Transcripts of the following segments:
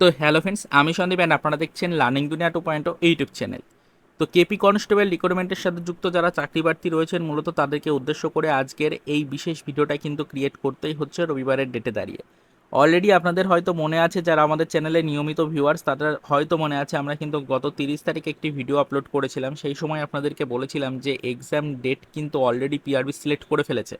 তো hello friends, আমি Sandeep and আপনারা দেখছেন learning Duniya two point YouTube channel. তো কেপি কনস্টেবল রিক্রুটমেন্টের সাথে যুক্ত যারা চাকরি প্রার্থী রয়েছেন, মূলত তাদেরকে উদ্দেশ্য করে আজকের এই বিশেষ ভিডিওটা কিন্তু ক্রিয়েট করতেই হচ্ছে রবিবারের ডেটে দাঁড়িয়ে। অলরেডি আপনাদের হয়তো মনে আছে, যারা আমাদের চ্যানেলে নিয়মিত ভিউয়ার্স তাদের হয়তো মনে আছে, আমরা কিন্তু গত তিরিশ তারিখে একটি ভিডিও আপলোড করেছিলাম। সেই সময় আপনাদেরকে বলেছিলাম যে এক্সাম ডেট কিন্তু অলরেডি পিআরবি সিলেক্ট করে ফেলেছে।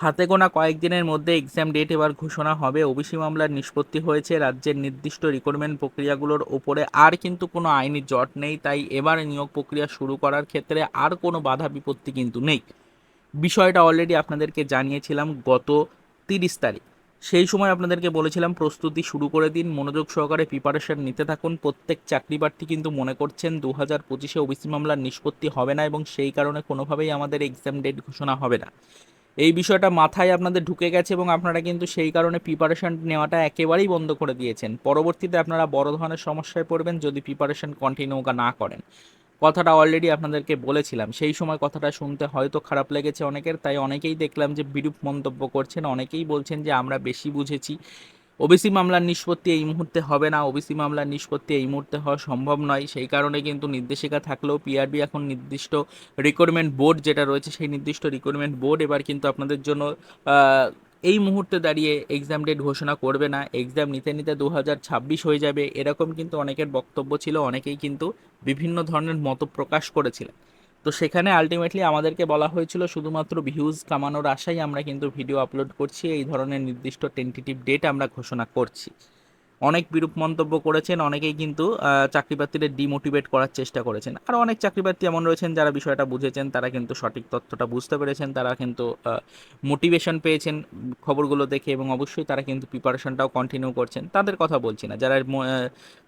হাতে গোনা কয়েকদিনের মধ্যে এক্সাম ডেট এবার ঘোষণা হবে। ওবিসি মামলার নিষ্পত্তি হয়েছে রাজ্যের নির্দিষ্ট রিক্রুটমেন্ট প্রক্রিয়াগুলোর ওপরে। আর কিন্তু কোনো আইনি জট নেই, তাই এবার নিয়োগ প্রক্রিয়া শুরু করার ক্ষেত্রে আর কোনো বাধা বিপত্তি কিন্তু নেই। বিষয়টা অলরেডি আপনাদেরকে জানিয়েছিলাম গত তিরিশ তারিখ। সেই সময় আপনাদেরকে বলেছিলাম, প্রস্তুতি শুরু করে দিন, মনোযোগ সহকারে প্রিপারেশন নিতে থাকুন। প্রত্যেক চাকরি প্রার্থী কিন্তু মনে করছেন দু হাজার পঁচিশে ওবিসি মামলার নিষ্পত্তি হবে না এবং সেই কারণে কোনোভাবেই আমাদের এক্সাম ডেট ঘোষণা হবে না। এই বিষয়টা মাথায় আপনাদের ঢুকে গেছে এবং আপনারা কিন্তু সেই কারণে প্রিপারেশন নেওয়াটা একেবারেই বন্ধ করে দিয়েছেন। পরবর্তীতে আপনারা বড় ধরনের সমস্যায় পড়বেন যদি প্রিপারেশন কন্টিনিউ না করেন। কথাটা অলরেডি আপনাদেরকে বলেছিলাম। সেই সময় কথাটা শুনতে হয়তো খারাপ লেগেছে অনেকের, তাই অনেকেই দেখলাম যে বিরূপ মন্তব্য করছেন, অনেকেই বলছেন যে আমরা বেশি বুঝেছি। ওবিসি মামলার নিষ্পত্তি এই মুহূর্তে হবে না। ওবিসি মামলার নিষ্পত্তি এই মুহূর্তে হওয়া সম্ভব নয়। সেই কারণে কিন্তু নির্দেশিকা থাকলেও পিআরবি এখন নির্দিষ্ট রিক্রুটমেন্ট বোর্ড যেটা রয়েছে, সেই নির্দিষ্ট রিক্রুটমেন্ট বোর্ড এবার কিন্তু আপনাদের জন্য এই মুহূর্তে দাঁড়িয়ে এক্সাম ডেট ঘোষণা করবে না। এক্সাম নিতে নিতে দু হাজার ছাব্বিশ হয়ে যাবে। এরকম কিন্তু অনেকের বক্তব্য ছিল। অনেকেই কিন্তু বিভিন্ন ধরনের মত প্রকাশ করেছিলেন। তো সেখানে আলটিমেটলি আমাদেরকে বলা হয়েছিল শুধুমাত্র ভিউজ কামানোর আশায় আমরা কিন্তু ভিডিও আপলোড করছি, এই ধরনের নির্দিষ্ট টেন্টেটিভ ডেট আমরা ঘোষণা করছি। অনেক বিরূপ মন্তব্য করেছেন, অনেকেই কিন্তু চাকরি প্রার্থীদের ডিমোটিভেট করার চেষ্টা করেছেন। আর অনেক চাকরি প্রার্থী এমন রয়েছেন যারা বিষয়টা বুঝেছেন, তারা কিন্তু সঠিক তথ্যটা বুঝতে পেরেছেন, তারা কিন্তু মোটিভেশন পেয়েছেন খবরগুলো দেখে এবং অবশ্যই তারা কিন্তু প্রিপারেশনটাও কন্টিনিউ করছেন। তাদের কথা বলছি না। যারা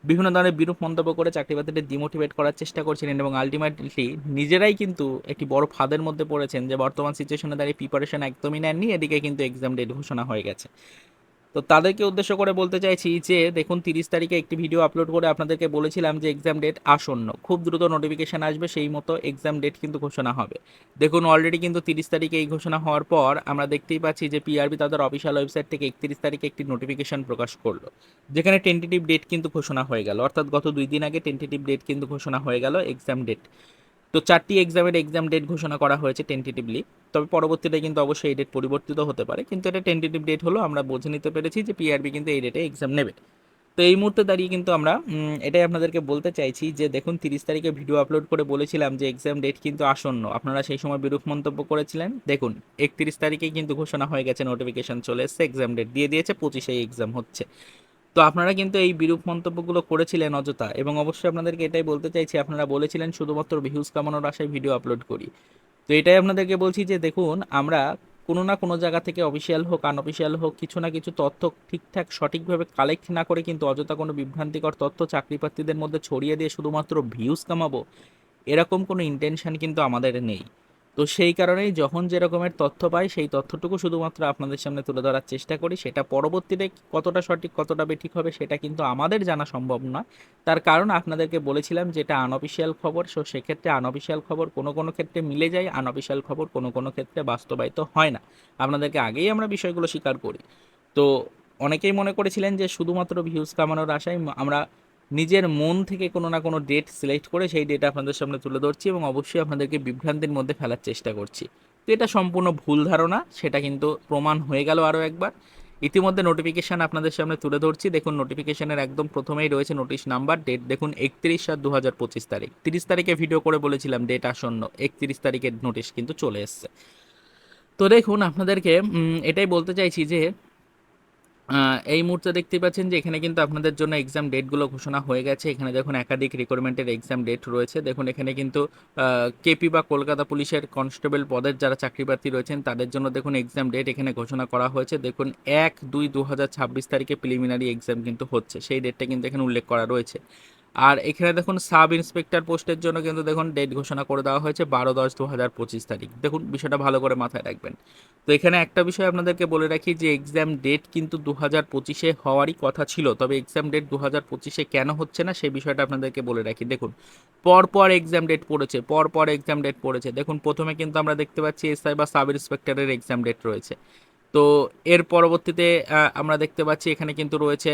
বিভিন্ন ধরনের বিরূপ মন্তব্য করে চাকরি প্রার্থীদের ডিমোটিভেট করার চেষ্টা করছিলেন এবং আলটিমেটলি নিজেরাই কিন্তু একটি বড় ফাঁদের মধ্যে পড়েছেন যে বর্তমান সিচুয়েশনে দাঁড়িয়ে প্রিপারেশন একদমই নেননি, এদিকে কিন্তু এক্সাম ডেট ঘোষণা হয়ে গেছে। তো তাদেরকে উদ্দেশ্য করে বলতে চাইছি যে, দেখুন, তিরিশ তারিখে একটি ভিডিও আপলোড করে আপনাদেরকে বলেছিলাম যে এক্সাম ডেট আসন্ন। খুব দ্রুত নোটিফিকেশান আসবে, সেই মতো এক্সাম ডেট কিন্তু ঘোষণা হবে। দেখুন অলরেডি কিন্তু তিরিশ তারিখে এই ঘোষণা হওয়ার পর আমরা দেখতেই পাচ্ছি যে পিআরবি তাদের অফিসিয়াল ওয়েবসাইট থেকে একত্রিশ তারিখে একটি নোটিফিকেশান প্রকাশ করল। যেখানে টেন্টেটিভ ডেট কিন্তু ঘোষণা হয়ে গেল। অর্থাৎ গত দুই দিন আগে টেন্টেটিভ ডেট কিন্তু ঘোষণা হয়ে গেল এক্সাম ডেট তো চারটি এক্সামের এক্সাম ডেট ঘোষণা করা হয়েছে টেন্টেটিভলি তবে পরবর্তীতে কিন্তু অবশ্যই এই ডেট পরিবর্তিত হতে পারে। কিন্তু এটা টেন্টেটিভ ডেট হলো, আমরা বুঝে নিতে পেরেছি যে পিআরবি কিন্তু এই ডেটে এক্সাম নেবে। তো এই মুহূর্তে দাঁড়িয়ে কিন্তু আমরা এটাই আপনাদেরকে বলতে চাইছি যে দেখুন, তিরিশ তারিখে ভিডিও আপলোড করে বলেছিলাম যে এক্সাম ডেট কিন্তু আসন্ন। আপনারা সেই সময় বিরূপ মন্তব্য করেছিলেন। দেখুন, একত্রিশ তারিখে কিন্তু ঘোষণা হয়ে গেছে নোটিফিকেশন চলে এসেছে এক্সাম ডেট দিয়ে দিয়েছে পঁচিশে এক্সাম হচ্ছে। তো আপনারা কিন্তু এই বিরূপ মন্তব্যগুলো করেছিলেন অযথা এবং অবশ্যই আপনাদেরকে এটাই বলতে চাইছি, আপনারা বলেছিলেন শুধুমাত্র ভিউজ কামানোর আশায় ভিডিও আপলোড করি। তো এটাই আপনাদেরকে বলছি যে দেখুন, আমরা কোনো না কোনো জায়গা থেকে অফিসিয়াল হোক আনঅফিসিয়াল হোক, কিছু না কিছু তথ্য ঠিকঠাক সঠিকভাবে কালেক্ট না করে কিন্তু অযথা কোনো বিভ্রান্তিকর তথ্য চাকরি প্রার্থীদের মধ্যে ছড়িয়ে দিয়ে শুধুমাত্র ভিউজ কামাবো, এরকম কোনো ইন্টেনশন কিন্তু আমাদের নেই। তো সেই কারণেই যখন যে রকমের তথ্য পাই, সেই তথ্যটুকু শুধুমাত্র আপনাদের সামনে তুলে ধরার চেষ্টা করি। সেটা পরবর্তীতে কতটা সঠিক, কতটা বেঠিক হবে, সেটা কিন্তু আমাদের জানা সম্ভব নয়। তার কারণ আপনাদেরকে বলেছিলাম যেটা আনঅফিসিয়াল খবর, সো সেক্ষেত্রে আনঅফিসিয়াল খবর কোনো কোনো ক্ষেত্রে মিলে যায় আনঅফিসিয়াল খবর কোনো কোনো ক্ষেত্রে বাস্তবায়িত হয় না। আপনাদেরকে আগেই আমরা বিষয়গুলো স্বীকার করি। তো অনেকেই মনে করেছিলেন যে শুধুমাত্র ভিউজ কামানোর আশায় আমরা নিজের মন থেকে কোনো না কোনো ডেট সিলেক্ট করে সেই ডেট আপনাদের সামনে তুলে ধরছি এবং অবশ্যই আপনাদেরকে বিভ্রান্তির মধ্যে ফেলার চেষ্টা করছি। তো এটা সম্পূর্ণ ভুল ধারণা, সেটা কিন্তু প্রমাণ হয়ে গেল আরও একবার। ইতিমধ্যে নোটিফিকেশান আপনাদের সামনে তুলে ধরছি। দেখুন নোটিফিকেশানের একদম প্রথমেই রয়েছে নোটিশ নাম্বার ডেট দেখুন একত্রিশ সাত দু হাজার পঁচিশ তারিখ। তিরিশ তারিখে ভিডিও করে বলেছিলাম ডেট আসন্ন, একত্রিশ তারিখের নোটিশ কিন্তু চলে এসছে। তো দেখুন, আপনাদেরকে এটাই বলতে চাইছি যে এই মুহূর্তে দেখতে পাচ্ছেন যে এখানে কিন্তু আপনাদের জন্য এক্সাম ডেটগুলো ঘোষণা হয়ে গেছে। এখানে দেখুন একাধিক রিক্রুটমেন্টের এক্সাম ডেট রয়েছে। দেখুন এখানে কিন্তু কেপি বা কলকাতা পুলিশের কনস্টেবল পদের যারা চাকরি প্রার্থী রয়েছেন, তাদের জন্য দেখুন এক্সাম ডেট এখানে ঘোষণা করা হয়েছে। দেখুন এক দুই দু তারিখে প্রিলিমিনারি এক্সাম কিন্তু হচ্ছে। সেই ডেটটা কিন্তু এখানে উল্লেখ করা রয়েছে। আর এখানে দেখুন সাব ইন্সপেক্টর পোস্টের জন্য কিন্তু দেখুন ডেট ঘোষণা করে দেওয়া হয়েছে বারো দশ দু হাজার পঁচিশ তারিখ। দেখুন, বিষয়টা ভালো করে মাথায় রাখবেন। তো এখানে একটা বিষয় আপনাদেরকে বলে রাখি যে এক্সাম ডেট কিন্তু দু হাজার পঁচিশে হওয়ারই কথা ছিল, তবে এক্সাম ডেট দু হাজার পঁচিশে কেন হচ্ছে না সেই বিষয়টা আপনাদেরকে বলে রাখি। দেখুন পর পর এক্সাম ডেট পড়েছে পর পর এক্সাম ডেট পড়েছে। দেখুন, প্রথমে কিন্তু আমরা দেখতে পাচ্ছি এসআই বা সাব ইন্সপেক্টরের এক্সাম ডেট রয়েছে। তো এর পরবর্তীতে আমরা দেখতে পাচ্ছি এখানে কিন্তু রয়েছে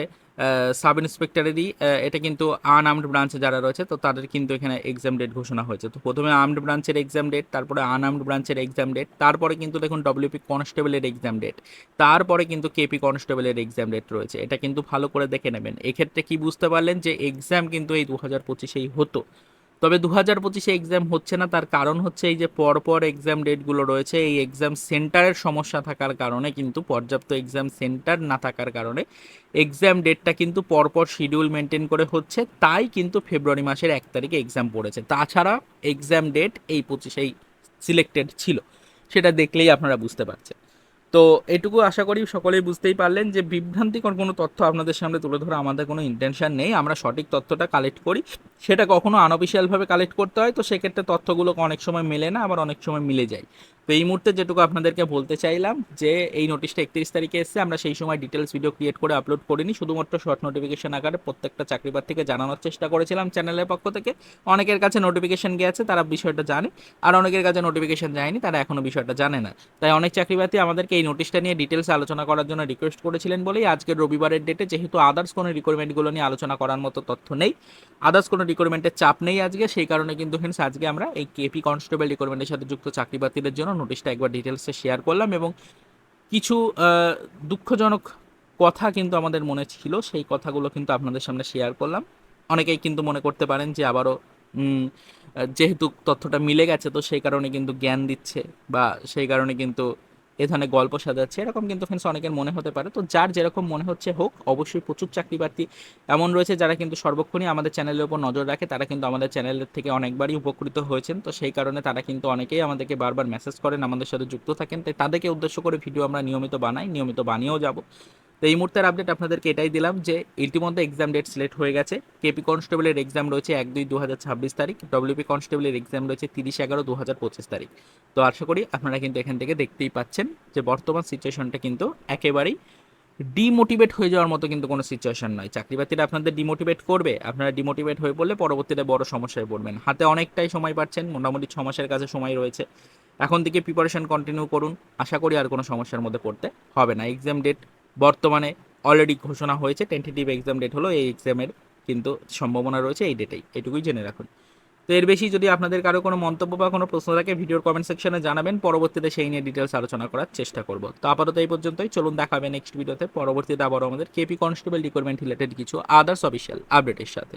সাব ইন্সপেক্টরেরই এটা কিন্তু আনআর্মড ব্রাঞ্চে যারা রয়েছে, তো তাদের কিন্তু এখানে এক্সাম ডেট ঘোষণা হয়েছে। তো প্রথমে আর্মড ব্রাঞ্চের এক্সাম ডেট তারপরে আনআর্মড ব্রাঞ্চের এক্সাম ডেট তারপরে কিন্তু দেখুন ডব্লিউপি কনস্টেবলের এক্সাম ডেট তারপরে কিন্তু কেপি কনস্টেবলের এক্সাম ডেট রয়েছে। এটা কিন্তু ভালো করে দেখে নেবেন। এক্ষেত্রে কি বুঝতে পারলেন যে এক্সাম কিন্তু এই দু হাজার পঁচিশেই হতো। তবে দু হাজার পঁচিশে এক্সাম হচ্ছে না, তার কারণ হচ্ছে এই যে পরপর এক্সাম ডেটগুলো রয়েছে, এই এক্সাম সেন্টারের সমস্যা থাকার কারণে কিন্তু পর্যাপ্ত এক্সাম সেন্টার না থাকার কারণে এক্সাম ডেটটা কিন্তু পরপর শিডিউল মেনটেন করে হচ্ছে, তাই কিন্তু ফেব্রুয়ারি মাসের এক তারিখে এক্সাম পড়েছে। তাছাড়া এক্সাম ডেট এই পঁচিশেই সিলেক্টেড ছিল, সেটা দেখলেই আপনারা বুঝতে পারছেন। তো এটুকু আশা করি সকলেই বুঝতেই পারলেন যে বিভ্রান্তিকর কোনো তথ্য আপনাদের সামনে তুলে ধরা আমাদের কোনো ইন্টেনশন নেই। আমরা সঠিক তথ্যটা কালেক্ট করি। সেটা কখনো আনঅফিসিয়ালভাবে কালেক্ট করতে হয়, তো সেক্ষেত্রে তথ্যগুলো অনেক সময় মেলে না, আবার অনেক সময় মিলে যায়। তো এই মুহূর্তে যেটুকু আপনাদেরকে বলতে চাইলাম যে, এই নোটিশটা একত্রিশ তারিখে এসেছে, আমরা সেই সময় ডিটেলস ভিডিও ক্রিয়েট করে আপলোড করিনি। শুধুমাত্র শর্ট নোটিফিকেশন আকারে প্রত্যেকটা চাকরি প্রার্থীকে জানানোর চেষ্টা করেছিলাম চ্যানেলের পক্ষ থেকে। অনেকের কাছে নোটিফিকেশন গিয়েছে, তারা বিষয়টা জানে, আর অনেকের কাছে নোটিফিকেশন যায়নি, তারা এখনও বিষয়টা জানে না। তাই অনেক চাকরি প্রার্থী আমাদেরকে এই নোটিশটা নিয়ে ডিটেলসে আলোচনা করার জন্য রিকোয়েস্ট করেছিলেন বলেই আজকের রবিবারের ডেটে যেহেতু আদার্স কোনো রিকোয়ারমেন্টগুলো নিয়ে আলোচনা করার মতো তথ্য নেই আদার্স কোনো রিকোয়ারমেন্টের চাপ নেই আজকে, সেই কারণে কিন্তু ফ্রেন্ডস আজকে আমরা এই কেপি কনস্টেবল রিকোয়ারমেন্টের সাথে যুক্ত চাকরি প্রার্থীদের জন্য নোটিশটা একবার ডিটেলসে শেয়ার করলাম এবং কিছু দুঃখজনক কথা কিন্তু আমাদের মনে ছিল, সেই কথাগুলো কিন্তু আপনাদের সামনে শেয়ার করলাম। অনেকেই কিন্তু মনে করতে পারেন যে আবারও যেহেতু তথ্যটা মিলে গেছে, তো সেই কারণে কিন্তু জ্ঞান দিচ্ছে বা সেই কারণে কিন্তু এ ধরনের গল্প সাজাচ্ছে। এরকম কিন্তু ফ্রেন্ডস অনেকের মনে হতে পারে। তো যার যেরকম মনে হচ্ছে হোক, অবশ্যই প্রচুর চাকরি প্রার্থী এমন রয়েছে যারা কিন্তু সর্বক্ষণই আমাদের চ্যানেলের উপর নজর রাখে। তারা কিন্তু আমাদের চ্যানেলের থেকে অনেকবারই উপকৃত হয়েছেন। তো সেই কারণে তারা কিন্তু অনেকেই আমাদেরকে বারবার মেসেজ করেন, আমাদের সাথে যুক্ত থাকেন। তাই তাদেরকে উদ্দেশ্য করে ভিডিও আমরা নিয়মিত বানাই, নিয়মিত বানিয়েও যাব। তো এই মুহূর্তের আপডেট আপনাদেরকে এটাই দিলাম যে ইতিমধ্যে এক্সাম ডেট সিলেক্ট হয়ে গেছে। কেপি কনস্টেবলের এক্সাম রয়েছে এক দুই দু হাজার ছাব্বিশ তারিখ ডব্লিউপি কনস্টেবলের এক্সাম রয়েছে তিরিশ এগারো দু হাজার পঁচিশ তারিখ। তো আশা করি আপনারা কিন্তু এখান থেকে দেখতেই পাচ্ছেন যে বর্তমান সিচুয়েশনটা কিন্তু একেবারেই ডিমোটিভেট হয়ে যাওয়ার মতো কিন্তু কোনো সিচুয়েশন নয়। চাকরি বাতিরা আপনাদের ডিমোটিভেট করবে, আপনারা ডিমোটিভেট হয়ে পড়লে পরবর্তীতে বড় সমস্যায় পড়বেন। হাতে অনেকটাই সময় পাচ্ছেন, মোটামুটি ছ মাসের কাছে সময় রয়েছে। এখন থেকে প্রিপারেশন কন্টিনিউ করুন। আশা করি আর কোনো সমস্যার মধ্যে পড়তে হবে না। এক্সাম ডেট বর্তমানে অলরেডি ঘোষণা হয়েছে টেন্টেটিভ এক্সাম ডেট হলো, এই এক্সামের কিন্তু সম্ভাবনা রয়েছে এই ডেটেই এটুকুই জেনে রাখুন। তো এর বেশি যদি আপনাদের কারও কোনো মন্তব্য বা কোনো প্রশ্ন থাকে, ভিডিওর কমেন্ট সেকশনে জানাবেন, পরবর্তীতে সেই নিয়ে ডিটেলস আলোচনা করার চেষ্টা করব। তো আপাতত এই পর্যন্তই, চলুন দেখাবে নেক্সট ভিডিওতে পরবর্তীতে আবারও আমাদের কেপি কনস্টেবল রিকোয়ারমেন্ট রিলেটেড কিছু আদার্স অফিসিয়াল আপডেটের সাথে।